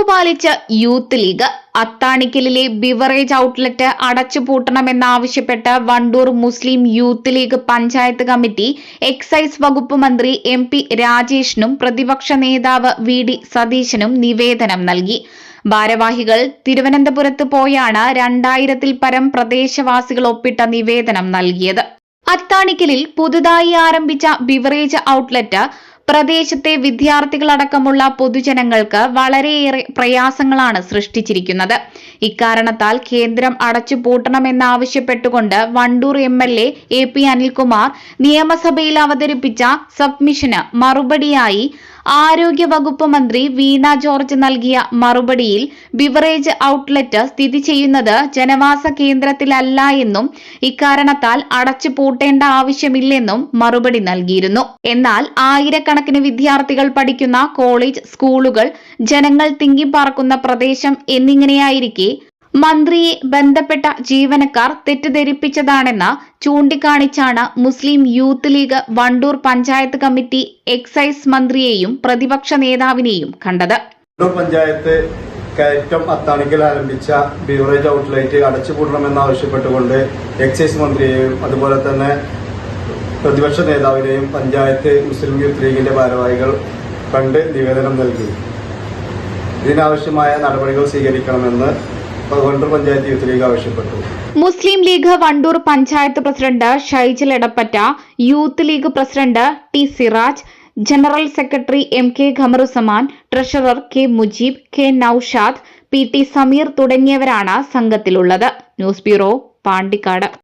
വാക്കുപാലിച്ച് youth league അത്താണിക്കലിലെ beverage outlet അടച്ചുപൂട്ടണമെന്നാവശ്യപ്പെട്ട് Wandoor Muslim youth league panchayat committee excise വകുപ്പ് മന്ത്രി M P രാജേഷിനും പ്രതിപക്ഷ നേതാവ് വി ഡി സതീശനും നിവേദനം നൽകി. ഭാരവാഹികൾ തിരുവനന്തപുരത്ത് പോയാണ് രണ്ടായിരത്തിൽ പരം പ്രദേശവാസികൾ ഒപ്പിട്ട നിവേദനം നൽകിയത്. അത്താണിക്കലിൽ പുതുതായി ആരംഭിച്ച ബിവറേജ് ഔട്ട്ലെറ്റ് പ്രദേശത്തെ വിദ്യാർത്ഥികളടക്കമുള്ള പൊതുജനങ്ങൾക്ക് വളരെയേറെ പ്രയാസങ്ങളാണ് സൃഷ്ടിച്ചിരിക്കുന്നത്. ഇക്കാരണത്താൽ കേന്ദ്രം അടച്ചുപൂട്ടണമെന്നാവശ്യപ്പെട്ടുകൊണ്ട് Wandoor M L A A P Anilkumar നിയമസഭയിൽ അവതരിപ്പിച്ച സബ്മിഷന് മറുപടിയായി ആരോഗ്യ വകുപ്പ് മന്ത്രി വീണ ജോർജ് നൽകിയ മറുപടിയിൽ ബിവറേജ് ഔട്ട്ലെറ്റ് സ്ഥിതി ചെയ്യുന്നത് ജനവാസ കേന്ദ്രത്തിലല്ല എന്നും ഇക്കാരണത്താൽ അടച്ചു പൂട്ടേണ്ട ആവശ്യമില്ലെന്നും മറുപടി നൽകിയിരുന്നു. എന്നാൽ ആയിരക്കണക്കിന് വിദ്യാർത്ഥികൾ പഠിക്കുന്ന കോളേജ് സ്കൂളുകൾ ജനങ്ങൾ തിങ്ങിപ്പാർക്കുന്ന പ്രദേശം എന്നിങ്ങനെയായിരിക്കെ മന്ത്രിയെ ബന്ധപ്പെട്ട ജീവനക്കാർ തെറ്റിദ്ധരിപ്പിച്ചതാണെന്ന് ചൂണ്ടിക്കാണിച്ചാണ് Muslim youth league Wandoor panchayat committee excise മന്ത്രിയെയും പ്രതിപക്ഷ നേതാവിനെയും കണ്ടത്. പഞ്ചായത്ത് കയറ്റം അത്താണിക്കൽ ആരംഭിച്ച ബീവറേജ് ഔട്ട്ലെറ്റ് അടച്ചുപൂട്ടണമെന്നാവശ്യപ്പെട്ടുകൊണ്ട് എക്സൈസ് മന്ത്രിയെയും അതുപോലെ തന്നെ പ്രതിപക്ഷ നേതാവിനെയും പഞ്ചായത്ത് മുസ്ലിം യൂത്ത് ലീഗിന്റെ ഭാരവാഹികൾ കണ്ട് നിവേദനം നൽകി. ഇതിനാവശ്യമായ നടപടികൾ സ്വീകരിക്കണമെന്ന് വണ്ടൂർ പഞ്ചായത്ത് ആവശ്യപ്പെട്ടു. Muslim league Wandoor panchayat president Shaijal Edappatta youth league president T Siraj general secretary M K Khamaruzaman treasurer K Mujeeb K Noushad P T Sameer തുടങ്ങിയവരാണ് സംഘത്തിലുള്ളത്. News bureau Pandikkad.